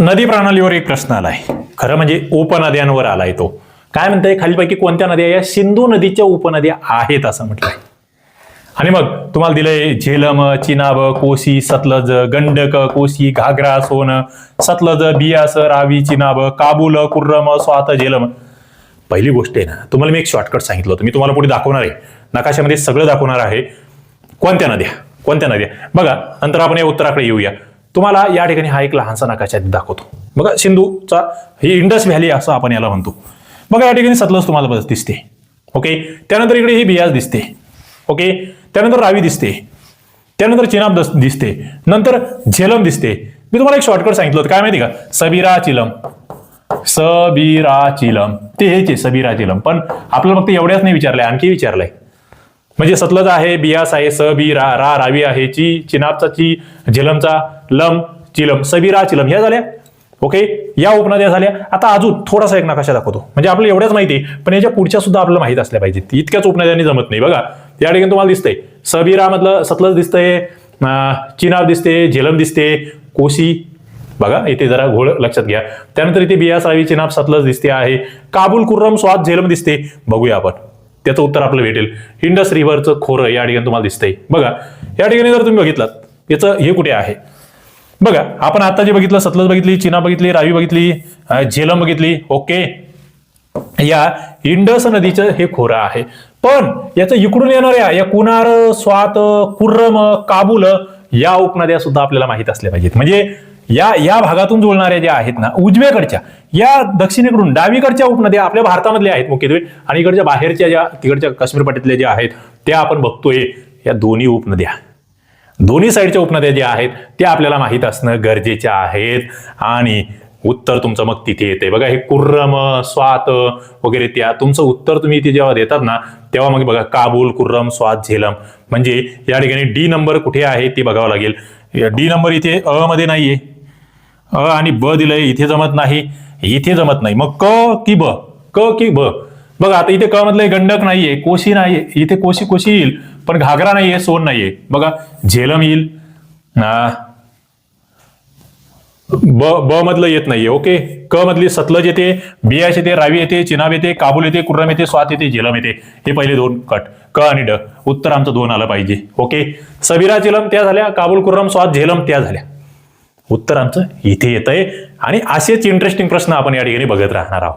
नदी प्रणालीवर एक प्रश्न आलाय. खरं म्हणजे उपनद्यांवर आलाय तो. काय म्हणताय? खालीपैकी कोणत्या नद्या या सिंधू नदीच्या उपनद्या आहेत असं म्हटलंय. आणि मग तुम्हाला दिलंय झेलम चिनाब कोसी सतलज गंडक कोसी घागरा सोन सतलज बियास रावी चिनाब काबूल कुर्रम स्वात झेलम. पहिली गोष्ट आहे ना तुम्हाला मी एक शॉर्टकट सांगितलं होतं. मी तुम्हाला पुढे दाखवणार आहे. नकाशामध्ये सगळं दाखवणार आहे. कोणत्या नद्या? कोणत्या नद्या? बघा नंतर आपण या उत्तराकडे येऊया. तुम्हाला या ठिकाणी हा एक लहानसा नकाशा दाखवतो. बघा सिंधूचा ही इंडस व्हॅली असं आपण याला म्हणतो. बघा या ठिकाणी सतलज तुम्हाला बस दिसते. ओके? त्यानंतर इकडे ही बियाज दिसते. ओके? त्यानंतर रावी दिसते. त्यानंतर चिनाब दस- दिसते. नंतर झेलम दिसते. मी तुम्हाला एक शॉर्टकट सांगितलं होतं. काय माहिती का? सबीरा चिलम. सबीरा चिलम. ते हेच आहे सबीरा चिलम. पण आपल्याला फक्त एवढ्याच नाही विचारलंय आणखी विचारलंय. म्हणजे सतलज आहे बियास आहे स बी रा रा रावी आहे ची चिनाबचा ची झेलमचा लम चिलम सबीरा चिलम ह्या झाल्या. ओके या उपनद्या झाल्या. आता अजून थोडासा एक नकाशा दाखवतो. म्हणजे आपल्याला एवढ्याच माहिती आहे पण याच्या पुढच्या सुद्धा आपल्याला माहीत असल्या पाहिजेत. इतक्याच उपनद्यांनी जमत नाही. बघा या ठिकाणी तुम्हाला दिसतंय. सबीरा मधलं सतलज दिसतंय चिनाब दिसते झेलम दिसते कोशी. बघा इथे जरा घोळ लक्षात घ्या. त्यानंतर इथे बियास रावी चिनाब सतलज दिसते आहे. काबुल कुर्रम स्वाद झेलम दिसते. बघूया आपण. त्याचं उत्तर आपल्याला भेटेल. इंडस रिव्हरचं खोरं या ठिकाणी तुम्हाला दिसतंय. बघा या ठिकाणी जर तुम्ही बघितलात याचं हे कुठे आहे? बघा आपण आता जे बघितलं सतलज बघितली चिना बघितली रावी बघितली झेलम बघितली ओके. या इंडस नदीचं हे खोरं आहे. पण याचं इकडून येणाऱ्या या कुनार स्वात कुर्रम काबूल या उपनद्या सुद्धा आपल्याला माहीत असल्या पाहिजेत. म्हणजे या या भागातून जुळणाऱ्या ज्या आहेत ना उजव्याकडच्या या दक्षिणेकडून डावीकडच्या उपनद्या आपल्या भारतामधल्या आहेत मुख्यत्वे आणि इकडच्या बाहेरच्या ज्या तिकडच्या काश्मीर पाट्यातल्या ज्या आहेत त्या आपण बघतोय या दोन्ही उपनद्या. दोन्ही साईडच्या उपनद्या ज्या आहेत त्या आपल्याला माहीत असणं गरजेच्या आहेत. आणि उत्तर तुमचं मग तिथे येते बघा हे कुर्रम स्वात वगैरे त्या तुमचं उत्तर तुम्ही इथे जेव्हा देतात ना तेव्हा मग बघा काबूल कुर्रम स्वात झेलम. म्हणजे या ठिकाणी डी नंबर कुठे आहे ते बघावं लागेल. डी नंबर इथे अ मध्ये नाहीये. अ आणि ब दिलंय इथे जमत नाही इथे जमत नाही. मग क की ब? क की ब? बघा आता इथे क मधलं गंडक नाहीये कोशी नाहीये. इथे कोशी कोशी येईल पण घागरा नाहीये सोन नाहीये. बघा झेलम येईल. ब ब मधलं येत नाहीये ओके? क मधली सतलज येते बियाश येते रावी येते चिनाब येते काबूल येते कुर्रम येते स्वात येते झेलम येते. हे पहिले दोन कट क आणि ड. उत्तर आमचं दोन आलं पाहिजे ओके? सबीरा चिलम त्या झाल्या काबूल कुर्रम स्वात झेलम त्या झाल्या. उत्तर आमचं इथे येत आहे आणि असेच इंटरेस्टिंग प्रश्न आपण या ठिकाणी बघत राहणार आहोत.